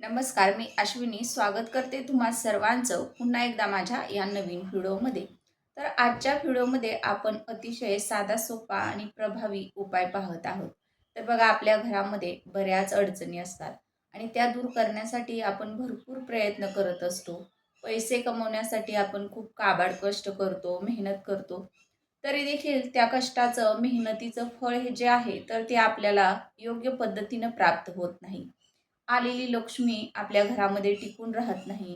नमस्कार मी अश्विनी. स्वागत करते तुम्हा सर्वांचं पुन्हा एकदा माझ्या या नवीन व्हिडिओमध्ये. तर आजच्या व्हिडिओमध्ये आपण अतिशय साधा सोपा आणि प्रभावी उपाय पाहत आहोत. तर बघा आपल्या घरामध्ये बऱ्याच अडचणी असतात आणि त्या दूर करण्यासाठी आपण भरपूर प्रयत्न करत असतो. पैसे कमवण्यासाठी आपण खूप काबाड कष्ट करतो मेहनत करतो. तरी देखील त्या कष्टाचं मेहनतीचं फळ हे जे आहे तर ते आपल्याला योग्य पद्धतीनं प्राप्त होत नाही. आलेली लक्ष्मी आपल्या घरामध्ये टिकून राहत नाही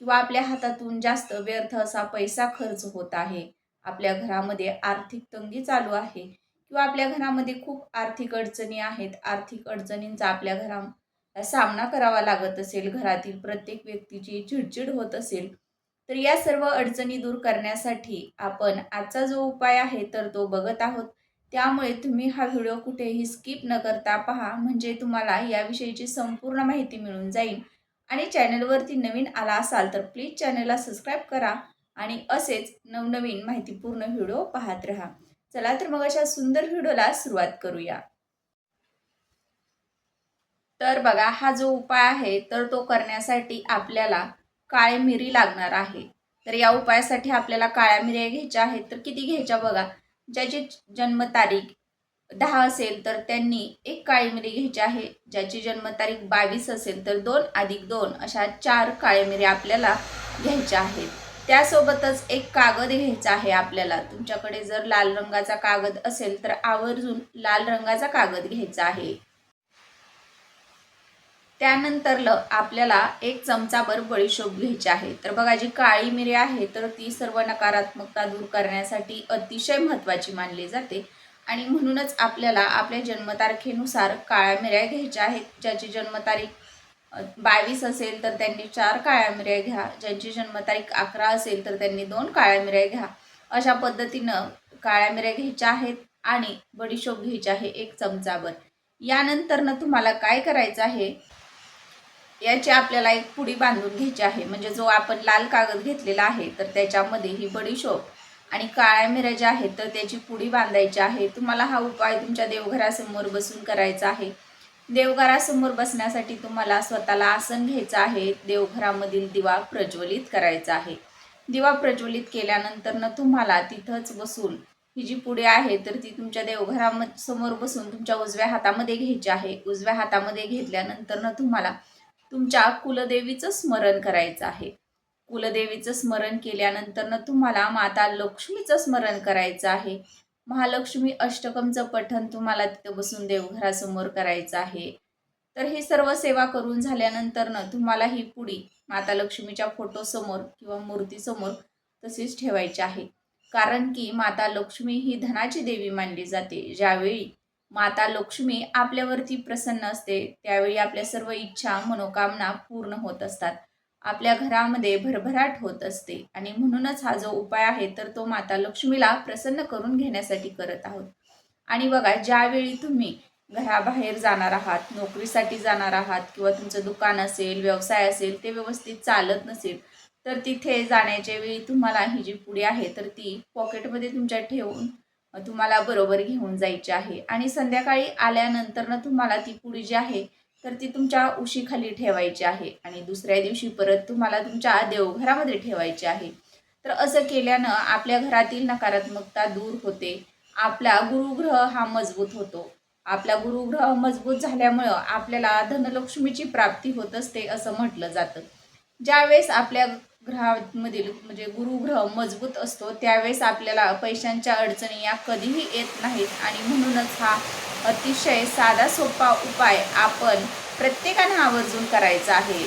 किंवा आपल्या हातातून जास्त व्यर्थ असा पैसा खर्च होत आहे. आपल्या घरामध्ये आर्थिक तंगी चालू आहे किंवा आपल्या घरामध्ये खूप आर्थिक अडचणी आहेत. आर्थिक अडचणींचा आपल्या घरा सामना करावा लागत असेल. घरातील प्रत्येक व्यक्तीची चिडचिड होत असेल. तर या सर्व अडचणी दूर करण्यासाठी आपण आजचा जो उपाय आहे तर तो बघत आहोत. त्यामुळे तुम्ही हा व्हिडिओ कुठेही स्किप न करता पहा म्हणजे तुम्हाला याविषयीची संपूर्ण माहिती मिळून जाईल. आणि चॅनलवरती नवीन आला असाल तर प्लीज चॅनलला सबस्क्राईब करा आणि असेच नवनवीन माहितीपूर्ण व्हिडिओ पाहत राहा. चला तर मग अशा सुंदर व्हिडिओला सुरुवात करूया. तर बघा हा जो उपाय आहे तर तो करण्यासाठी आपल्याला काळे मिरी लागणार आहे. तर या उपायासाठी आपल्याला काळ्या मिऱ्या घ्यायच्या आहेत. तर किती घ्यायच्या बघा? ज्याची जन्मतारीख दहा असेल तर त्यांनी एक काळी मिरी घ्यायची आहे. ज्याची जन्मतारीख बावीस असेल तर दोन अधिक दोन अशा चार काळे मिरी आपल्याला घ्यायच्या आहेत. त्यासोबतच एक कागद घ्यायचा आहे आपल्याला. तुमच्याकडे जर लाल रंगाचा कागद असेल तर आवर्जून लाल रंगाचा कागद घ्यायचा आहे. त्यानंतर आपल्याला एक चमचाभर बळीशोप घ्यायची आहे. तर बघा जी काळी मिरी आहे तर ती सर्व नकारात्मकता दूर करण्यासाठी अतिशय महत्त्वाची मानली जाते. आणि म्हणूनच आपल्याला आपल्या जन्मतारखेनुसार काळ्या मिऱ्या घ्यायच्या आहेत. ज्याची जन्मतारीख बावीस असेल तर त्यांनी चार काळ्या मिऱ्या घ्या. ज्यांची जन्मतारीख अकरा असेल तर त्यांनी दोन काळ्या मिऱ्या घ्या. अशा पद्धतीनं काळ्या मिऱ्या घ्यायच्या आहेत आणि बडीशोप घ्यायची आहे एक चमचाभर. यानंतरनं तुम्हाला काय करायचं आहे? याची आपल्याला एक पुडी बांधून घ्यायची आहे. म्हणजे जो आपण लाल कागद घेतलेला आहे तर त्याच्यामध्ये ही बडीशोप आणि काळ्या मिऱ्या ज्या आहेत तर त्याची पुडी बांधायची आहे. तुम्हाला हा उपाय तुमच्या देवघरासमोर बसून करायचा आहे. देवघरासमोर बसण्यासाठी तुम्हाला स्वतःला आसन घ्यायचं आहे. देवघरामधील दिवा प्रज्वलित करायचा आहे. दिवा प्रज्वलित केल्यानंतर तुम्हाला तिथंच बसून ही जी पुढे आहे तर ती तुमच्या देवघराम समोर बसून तुमच्या उजव्या हातामध्ये घ्यायची आहे. उजव्या हातामध्ये घेतल्यानंतर तुम्हाला तुमच्या कुलदेवीचं स्मरण करायचं आहे. कुलदेवीचं स्मरण केल्यानंतर तुम्हाला माता लक्ष्मीचं स्मरण करायचं आहे. महालक्ष्मी अष्टकमचं पठण तुम्हाला तिथं बसून देवघरासमोर करायचं आहे. तर हे सर्व सेवा करून झाल्यानंतर तुम्हाला ही पुडी माता लक्ष्मीच्या फोटोसमोर किंवा मूर्तीसमोर तशीच ठेवायची आहे. कारण की माता लक्ष्मी ही धनाची देवी मानली जाते. ज्यावेळी माता लक्ष्मी आपल्यावरती प्रसन्न असते त्यावेळी आपल्या सर्व इच्छा मनोकामना पूर्ण होत असतात. आपल्या घरामध्ये भरभराट होत असते आणि म्हणूनच हा जो उपाय आहे तर तो माता लक्ष्मीला प्रसन्न करून घेण्यासाठी करत आहोत. आणि बघा ज्यावेळी तुम्ही घराबाहेर जाणार आहात नोकरीसाठी जाणार आहात किंवा तुमचं दुकान असेल व्यवसाय असेल ते व्यवस्थित चालत नसेल तर तिथे जाण्याच्या वेळी तुम्हाला ही जी पुढे आहे तर ती पॉकेटमध्ये तुमच्या ठेवून तुम्हाला बरोबर घेऊन जायची आहे. आणि संध्याकाळी आल्यानंतर तुम्हाला ती पुडी जी आहे तर ती तुमच्या उशीखाली ठेवायची आहे. आणि दुसऱ्या दिवशी परत तुम्हाला तुमच्या देवघरामध्ये ठेवायची आहे. तर असं केल्यानं आपल्या घरातील नकारात्मकता दूर होते. आपला गुरुग्रह हा मजबूत होतो. आपला गुरुग्रह मजबूत झाल्यामुळं आपल्याला धनलक्ष्मीची प्राप्ती होत असते असं म्हटलं जातं. ज्यावेळेस आपल्या ग्रहामधील म्हणजे गुरुग्रह मजबूत असतो त्यावेळेस आपल्याला पैशांच्या अडचणी या कधीही येत नाहीत. आणि म्हणूनच हा अतिशय साधा सोपा उपाय आपण प्रत्येकाने आवर्जून करायचा आहे.